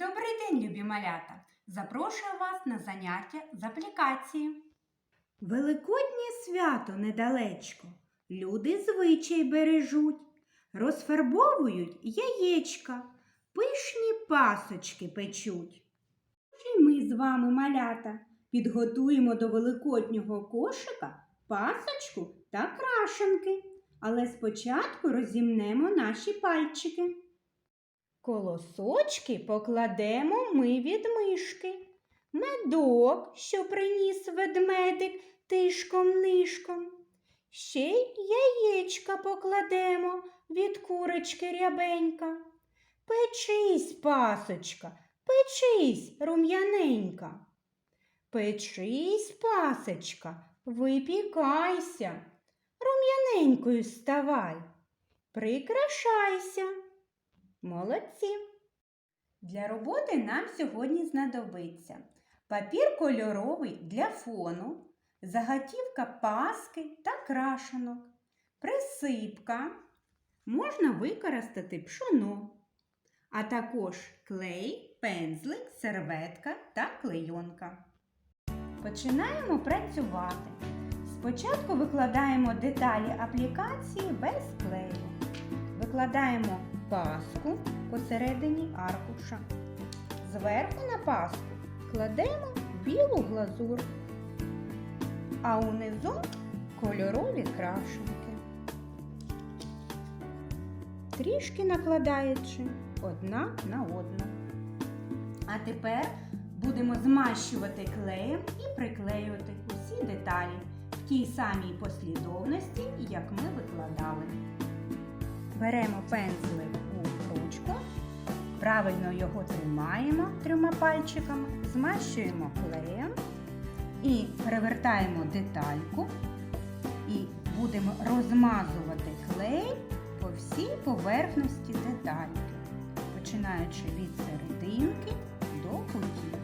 Добрий день, любі малята! Запрошую вас на заняття з аплікації. Великоднє свято недалечко. Люди звичай бережуть, розфарбовують яєчка, пишні пасочки печуть. І ми з вами, малята, підготуємо до великоднього кошика пасочку та крашенки. Але спочатку розімнемо наші пальчики. Колосочки покладемо ми від мишки. Медок, що приніс ведмедик тишком-нишком. Ще й яєчка покладемо від курочки рябенька. Печись, пасочка, печись, рум'яненька. Печись, пасочка, випікайся, рум'яненькою ставай, прикрашайся. Молодці! Для роботи нам сьогодні знадобиться папір кольоровий для фону, заготівка паски та крашенок, присипка, можна використати пшоно, а також клей, пензлик, серветка та клейонка. Починаємо працювати. Спочатку викладаємо деталі аплікації без клею. Викладаємо паску посередині аркуша. Зверху на паску кладемо білу глазур, а унизу кольорові крашенки. Трішки накладаючи одна на одну. А тепер будемо змащувати клеєм і приклеювати усі деталі в тій самій послідовності, як ми викладали. Беремо пензлик у ручку, правильно його тримаємо трьома пальчиками, змащуємо клеєм і перевертаємо детальку і будемо розмазувати клей по всій поверхності детальки, починаючи від серединки до кутів.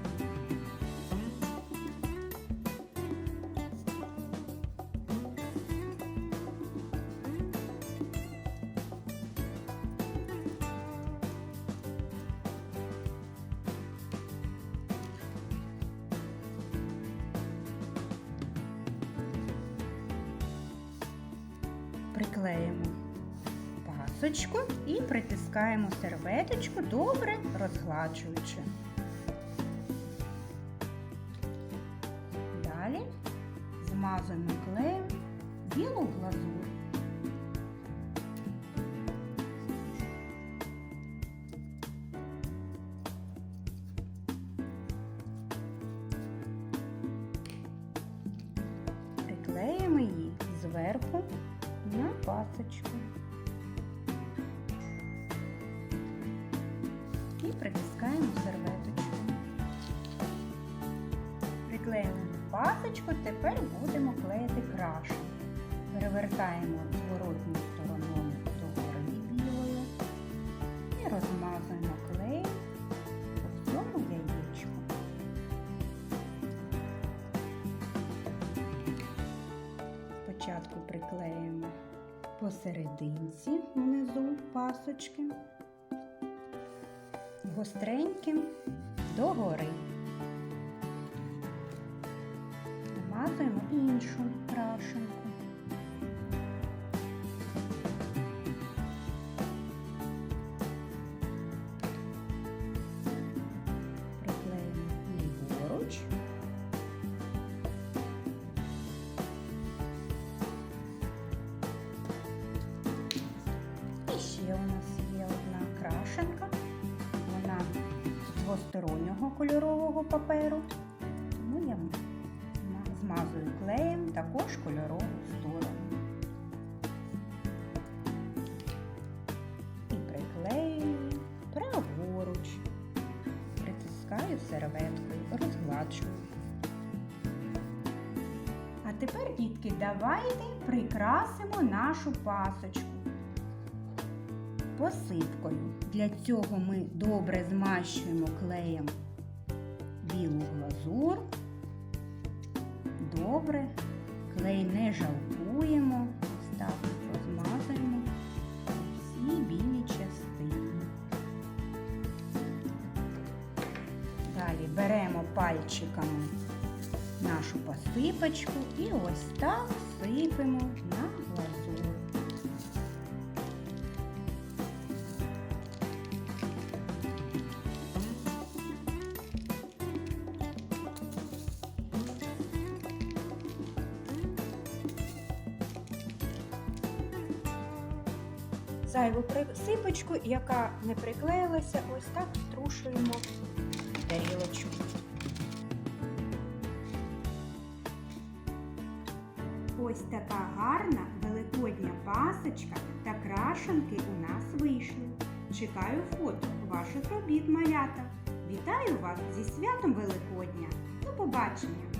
Приклеїмо пасочку і притискаємо серветочку, добре розгладжуючи. Далі змазуємо клеєм білу глазур. Приклеїмо її зверху на пасочку. І притискаємо серветочку. Приклеїмо пасочку, тепер будемо клеїти крашу. Перевертаємо зворотню стороною посерединці внизу пасочки, гостреньким догори. Вмазуємо іншу крашенку. Крашенка. Вона з двостороннього кольорового паперу. Тому я змазую клеєм також кольорову сторону. І приклею праворуч. Притискаю серветкою, розгладжую. А тепер, дітки, давайте прикрасимо нашу пасочку посипкою. Для цього ми добре змащуємо клеєм білу глазур. Добре, клей не жалкуємо. Так розмазуємо по всій білій частині. беремо пальчиками нашу посипочку і ось так сипемо на глазур. Зайву присипочку, яка не приклеїлася, ось так струшуємо в тарілочку. Ось така гарна великодня пасочка та крашенки у нас вийшли. Чекаю фото ваших робіт, малята. Вітаю вас зі святом Великодня. До побачення!